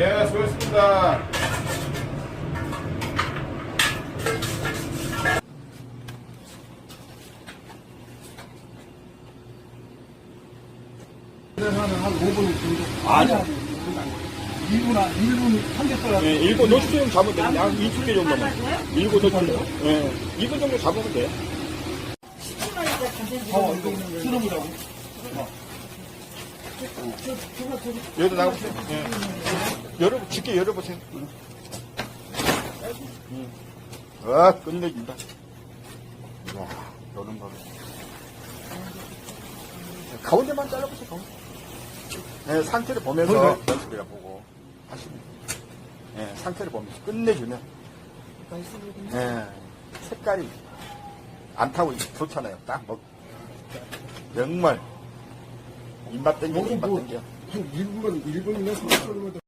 예, 수고했습니다. 한 5분 정도. 아니야. 2분, 1분 삼겹살. 예, 일곱 잡으면 돼. 한 20개 정도만. 일곱 노출용. 예, 2분 정도 잡으면 돼. 어, 이거 쓸어보자고. 여기다 나가보세요. 예. 열어, 쉽게 열어보세요. 음. 아, 끝내준다. 이야, 여름 밥에. 가운데만 잘라보세요, 가운데. 예, 상태를 보면서 연습이라 보고 하시면 돼요. 예, 상태를 보면서 끝내주면. 예, 색깔이 안 타고 좋잖아요. 딱 먹. 정말 입맛 땡겨, 입맛 땡겨. 한 1분, 1분이나 30분이면